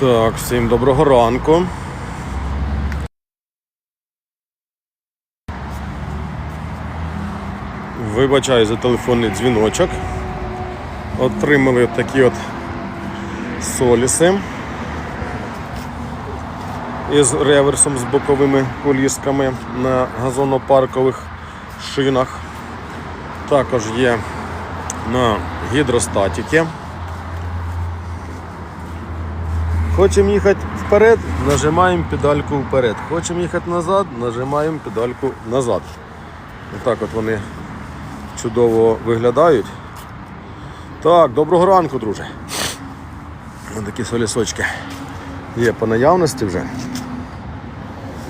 Так, всім доброго ранку. Вибачаю за телефонний дзвіночок. Отримали такі от соліси із реверсом з боковими колісками на газонопаркових шинах. Також є на гідростатіки. Хочемо їхати вперед, нажимаємо педальку вперед. Хочемо їхати назад, нажимаємо педальку назад. Отак от вони чудово виглядають. Так, доброго ранку, друже. Ось такі солісочки є по наявності вже.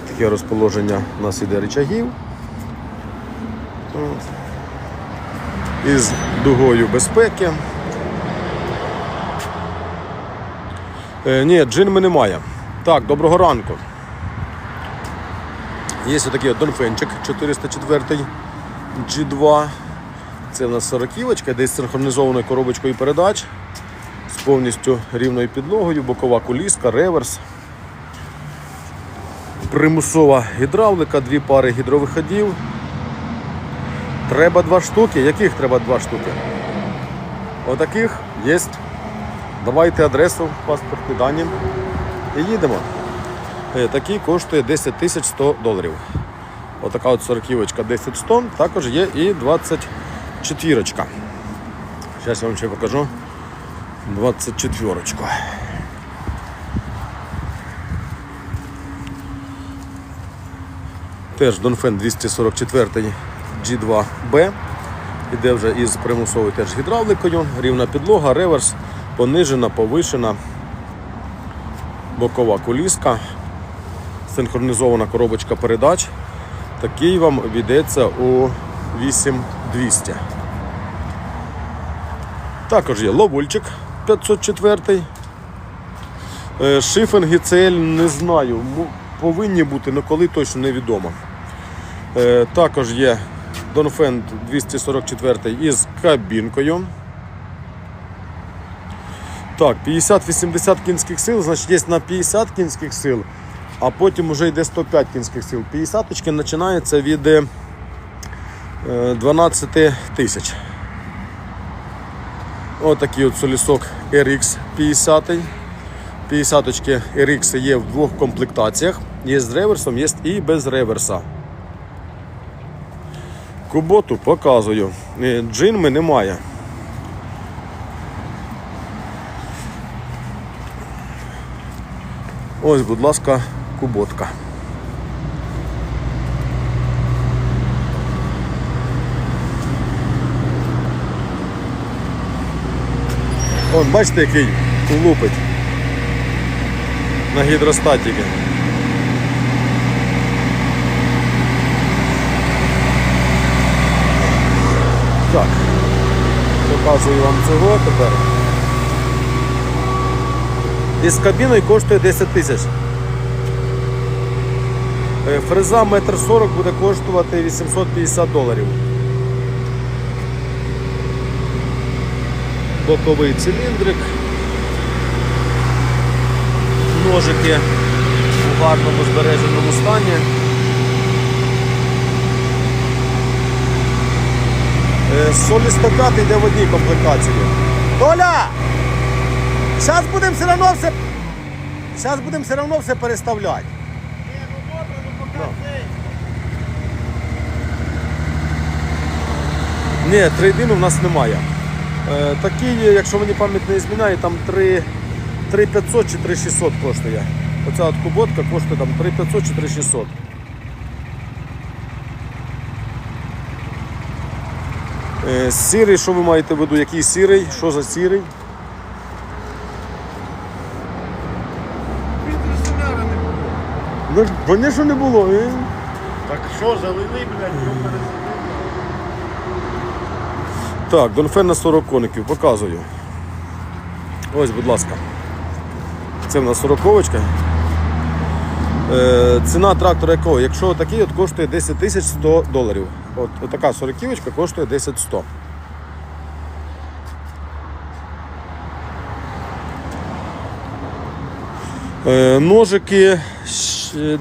Таке розположення у нас іде рычагів. От. Із дугою безпеки. Е, ні, джинми немає. Так, доброго ранку. Є ось такий от Донфенчик 404 G2. Це в нас 40 десь синхронізованою коробочкою передач з повністю рівною підлогою, бокова куліска, реверс. Примусова гідравлика, дві пари гідровиходів. Треба два штуки. Яких треба два штуки? Отаких є. Давайте адресу, паспортні дані і їдемо. Е, Такий коштує 10 тисяч 100 доларів. Отака от 40 10 100 Також є і 24. Зараз я вам ще покажу 24. Теж Донфен 244 G2B. Іде вже із примусовою теж гідравликою, рівна підлога, реверс, понижена, повишена, бокова куліска, синхронізована коробочка передач. Такий вам обійдеться у 8200. Також є ловульчик 504. Е, Шифинги CL не знаю, повинні бути, але коли точно невідомо. Е, Також є Донфен 244 із кабінкою. Так, 50-80 кінських сил, значить є на 50 кінських сил, а потім вже йде 105 кінських сил. 50 очки починається від е, 12 тисяч. Отакий от солісок RX 50. 50 очки RX є в двох комплектаціях. Є з реверсом, є і без реверса. Куботу показую. Е, Джинми немає. Ось, будь ласка, куботка. Вон, бачите, який лупить на гідростатіки. Так, показую вам цього тепер. Із кабіною коштує 10 тисяч. Е, Фреза 1,40 м буде коштувати 850 доларів. Боковий циліндрик. Ножики у гарному збереженому стані. Е, Солі 105 йде в одній комплектації. Толя! Зараз будемо все одно все. Зараз будемо все одно все переставляти. Ні, трейдину в нас немає. Е, такий, якщо мені пам'ять не зміняє, там 3, 3500 чи 3600 коштує. Оця от куботка коштує там 3500 чи 3600. Е, Сірий, що ви маєте в виду? Який сірий? Що за сірий? Вітросоляри не було. Ну, звісно, не було. е. Так що, залили, блядь, його. Так, Донфен на 40 коників, показую. Ось, будь ласка. Це в нас 40 Е, ціна трактора якого? Якщо такий от коштує 10 тисяч 100 доларів. От, от така 40 коштує 10 100. Е, ножики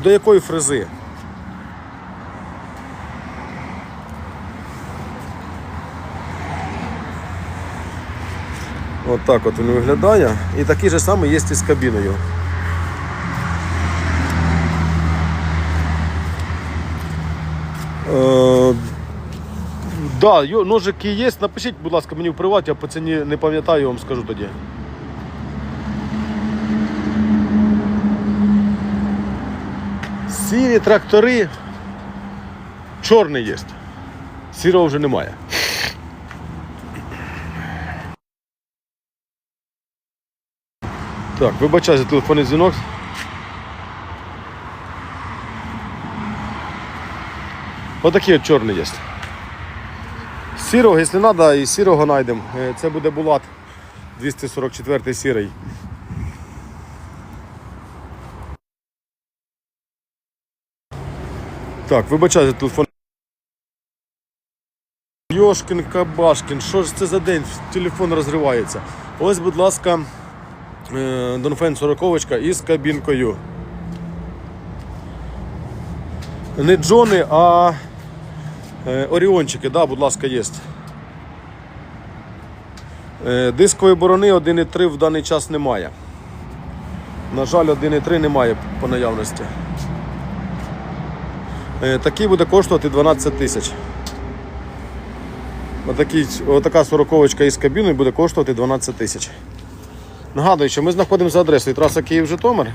до якої фрези? От так от він виглядає. І такий же самий є і з кабіною. Е, да, ножики є. Напишіть, будь ласка, мені в приваті, я по ціні не пам'ятаю, я вам скажу тоді. Сірі трактори. Чорний є. Сірого вже немає. Так, вибачаю за телефонний дзвінок. Отакий от чорний є. Сірого, якщо треба, і сірого знайдемо. Е, Це буде Булат 244 сірий. Так, вибачаю за телефон. Йошкін Кабашкін, що ж це за день? Телефон розривається. Ось, будь ласка, е, Донфен 40 із кабінкою. Не Джони, а е, Оріончики, да, будь ласка, є. Е, Дискової борони 1.3 в даний час немає. На жаль, 1.3 немає по наявності. Е, Такий буде коштувати 12 тисяч. Отака сороковочка із кабіною буде коштувати 12 тисяч. Нагадую, що ми знаходимося за адресою траса Київ-Житомир,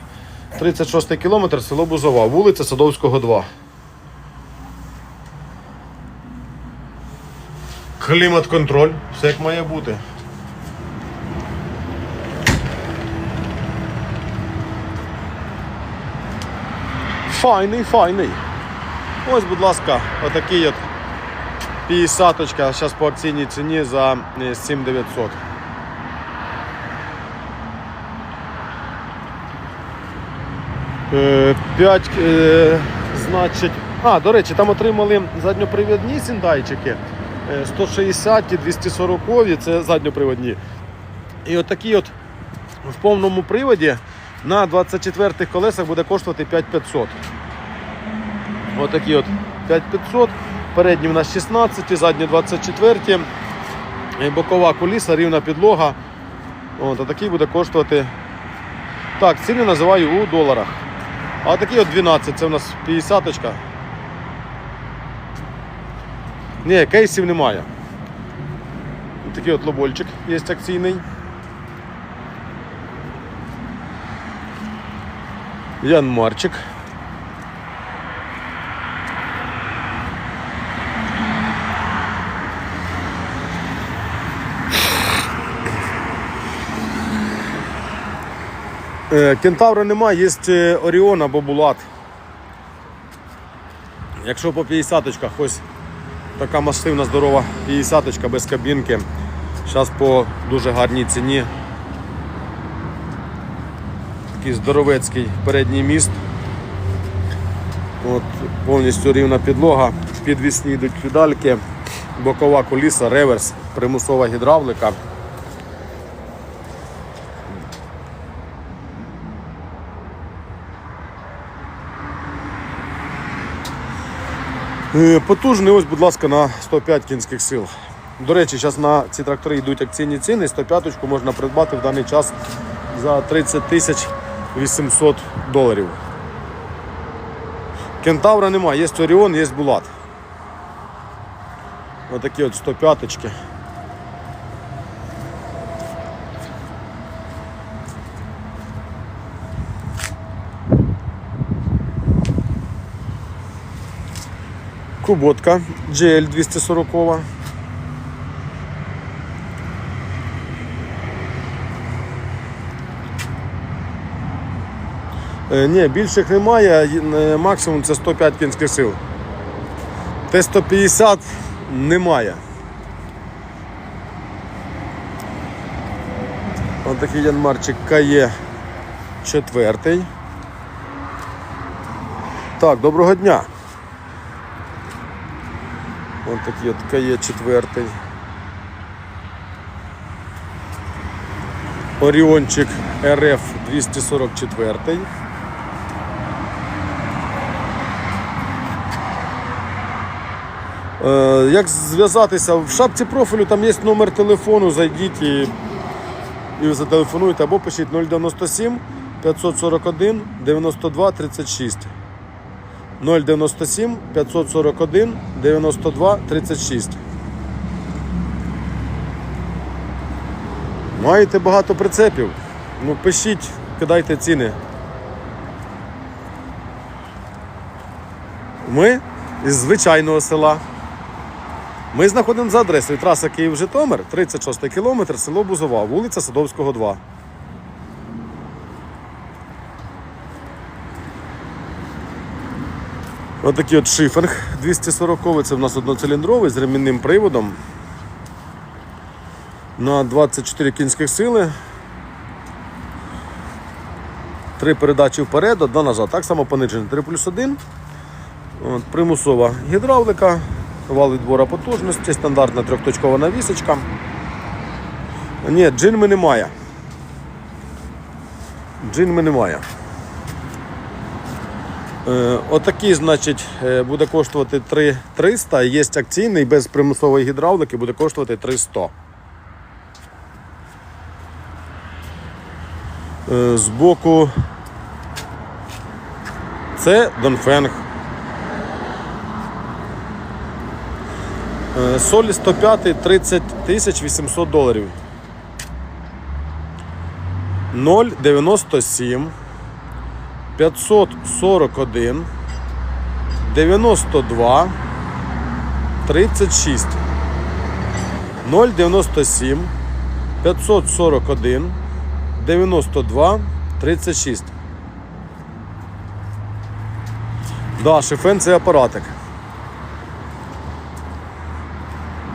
36 кілометр, село Бузова, вулиця Садовського, 2. Клімат-контроль, все як має бути. Файний, файний. Ось, будь ласка, отакий от 50-очка, зараз по акційній ціні за е, 7900. Е, 5, е, значить. А, до речі, там отримали задньопривідні сіндайчики. е, 160 і 240, це задньоприводні. І от от в повному приводі на 24 колесах буде коштувати 5500. Отакі от 5500. Передні в нас 16, задні 24. е, Бокова куліса, рівна підлога. От, а такий буде коштувати. Так, ціни називаю у доларах. А такий от 12, це у нас 50 -очка. Ні, кейсів немає. Такий от лобольчик є акційний. Янмарчик. Кентавра немає, є е, Оріон або Булат. Якщо по 50-очках ось така масивна здорова 50-очка без кабінки. Зараз по дуже гарній ціні. Такий здоровецький передній міст. От, повністю рівна підлога, підвісні йдуть педальки, бокова коліса, реверс, примусова гідравлика. Потужний, ось, будь ласка, на 105 кінських сил. До речі, зараз на ці трактори йдуть акційні ціни. 105 можна придбати в даний час за 30 тисяч 800 доларів. Кентавра немає, є Оріон, є Булат. Отакі от 105 Куботка GL 240. Е, Ні, більших немає, е, максимум це 105 кінських сил. Т-150 немає. Ось такий янмарчик КЕ 4. Так, доброго дня. Ось такий от КЕ 4. Оріончик РФ 244. Е, Як зв'язатися? В шапці профілю там є номер телефону, зайдіть і, і зателефонуйте або пишіть 097 541 92 36. 097 541 92 36. Маєте багато прицепів? Ну пишіть, кидайте ціни. Ми із звичайного села. Ми знаходимо за адресою траса Київ-Житомир, 36 кілометр, село Бузова, вулиця Садовського, 2. Ось такий от шифинг 240 це в нас одноциліндровий з ремінним приводом. На 24 кінських сили. Три передачі вперед, одна назад. Так само понижений 3 плюс 1. От, примусова гідравлика, вал відбора потужності, стандартна трьохточкова навісочка. Ні, джинми немає. Джинми немає. Е, Отакий, значить, е, буде коштувати 3300, є акційний без примусової гідравлики, буде коштувати 300. Е, Збоку це Донфенг. Солі 105 30 тисяч 800 доларів. 0,97 541 92 36 097 541 92 36 Да, шифен це апаратик.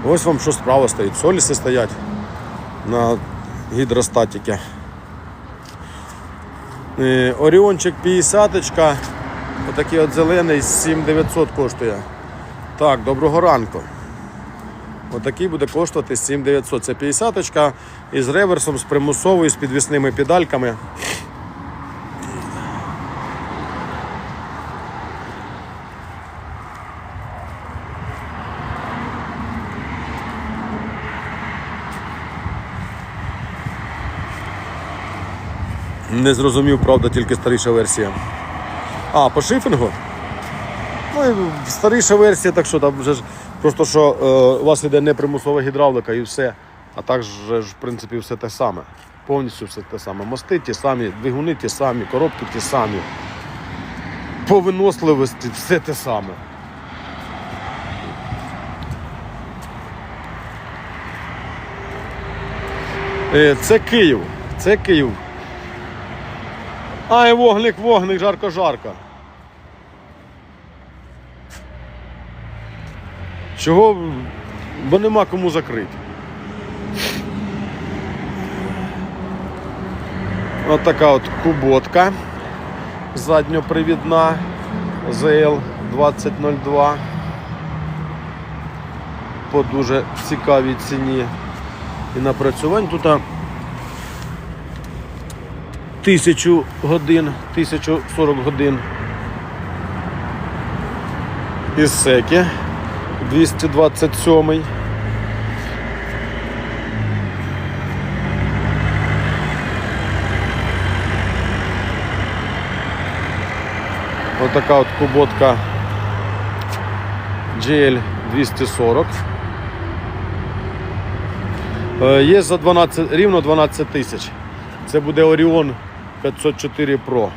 Ось вам що справа стоїть. Соліси стоять на гідростатіки. Е, Оріончик 50 отакий от зелений 7900 коштує. Так, доброго ранку. Отакий буде коштувати 7900. Це 50 із реверсом, з примусовою, з підвісними педальками. Не зрозумів, правда, тільки старіша версія. А, по шифінгу? Ну, старіша версія, так що там вже ж просто що е, у вас йде непримусова гідравлика і все. А так же ж, в принципі, все те саме. Повністю все те саме. Мости ті самі, двигуни ті самі, коробки ті самі. По виносливості все те саме. Е, Це Київ. Це Київ. Ай, вогник, вогник, жарко, жарко. Чого? Бо нема кому закрити. От така от куботка задньопривідна ZL 2002 по дуже цікавій ціні і напрацювань. Тут тисячу годин, 1040 годин. Із секи 227. Ось така от куботка GL 240. Е, Є за 12, рівно 12 тисяч. Це буде Orion 504 Pro.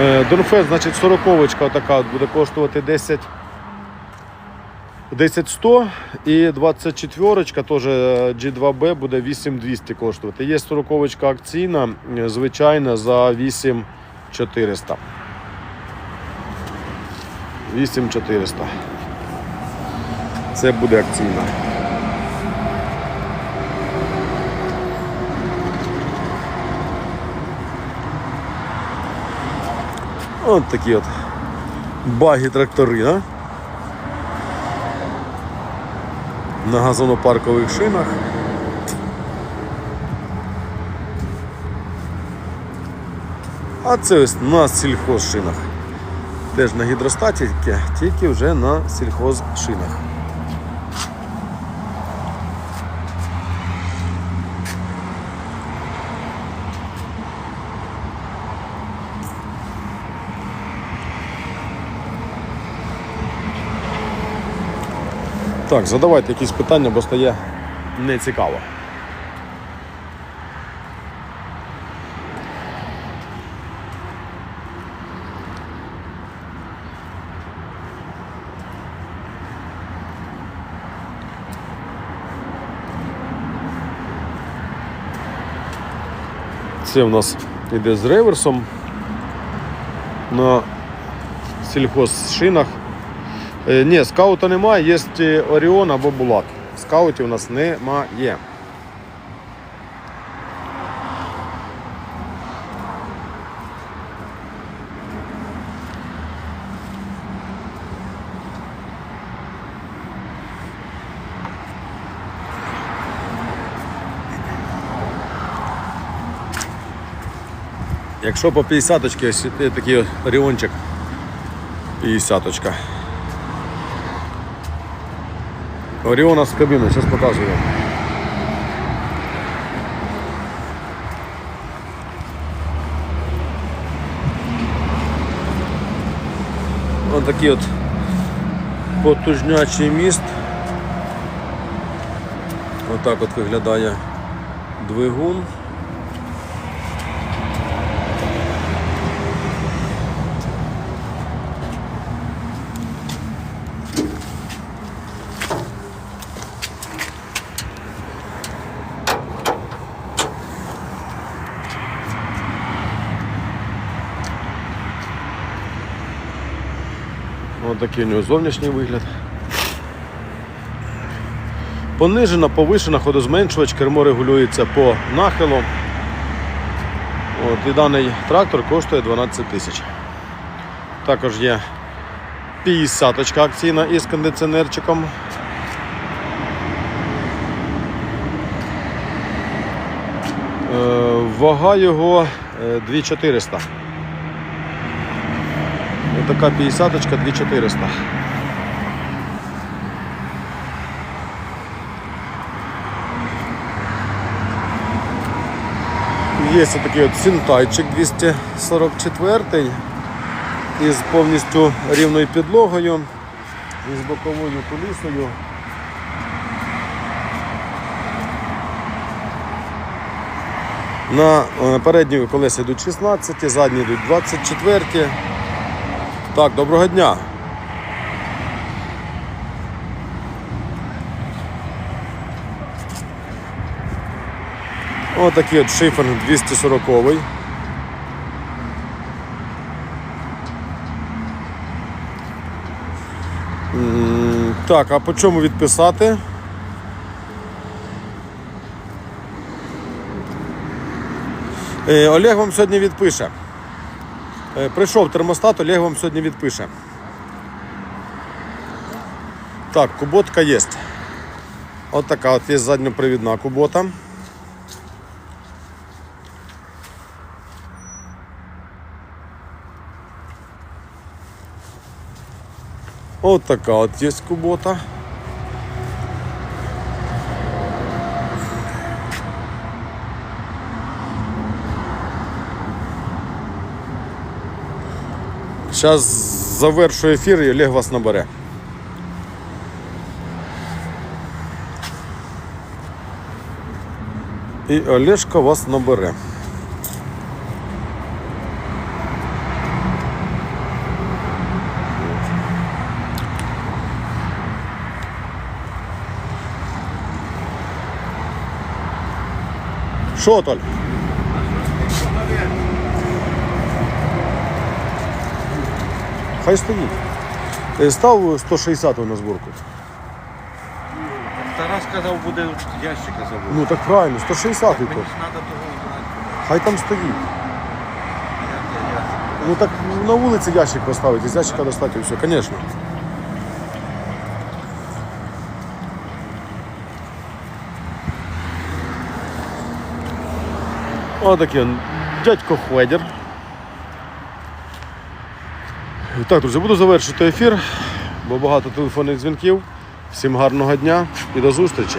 Е, Донфест, значить, 40 така буде коштувати 10 10 100 і 24 теж G2B буде 8200 коштувати. Є 40 акційна, е, звичайна за 8400. 8400. Це буде акційна. От такі от Багі трактори, а? На газонопаркових шинах. А це ось на сільхозшинах. Теж на гідростатіки, тільки вже на сільхозшинах. Так, задавайте якісь питання, бо стає нецікаво. Це у нас іде з реверсом на сільхозшинах. Е, Ні, скаута немає, є е, Оріон або Булат. Скаутів у нас немає. Якщо по 50 очки, ось такий оріончик 50 очка. Оріона з кабіни, зараз покажу вам. Ось такий от потужнячий міст. Отак от виглядає двигун. Ось такий у нього зовнішній вигляд. Понижена, повишена, ходозменшувач, кермо регулюється по нахилу. От, і даний трактор коштує 12 тисяч. Також є 50 акційна із кондиціонерчиком. Е, Вага його е, 2400. Така 50 2400. Є такий от синтайчик 244 із повністю рівною підлогою, із боковою кулісою. На е, передні колеса йдуть 16, задні йдуть 24. Так, доброго дня. Отакий от шифер 240. М, Так, а по чому відписати? Е, Олег вам сьогодні відпише. Е, Прийшов термостат, Олег вам сьогодні відпише. Так, куботка є. От така от є задньопривідна кубота. От така от є кубота. Зараз завершу ефір і Олег вас набере. І Олешка вас набере. Що, Толь? Хай стоїть. Е, Став 160 на зборку. Тарас сказав, буде ящика забути. Ну так правильно, 160 Мені то. Хай там стоїть. Ну так на вулиці ящик поставити, з ящика достати і все, звісно. Отакий он дядько Хведер. Так, друзі, буду завершити ефір, бо багато телефонних дзвінків. Всім гарного дня і до зустрічі.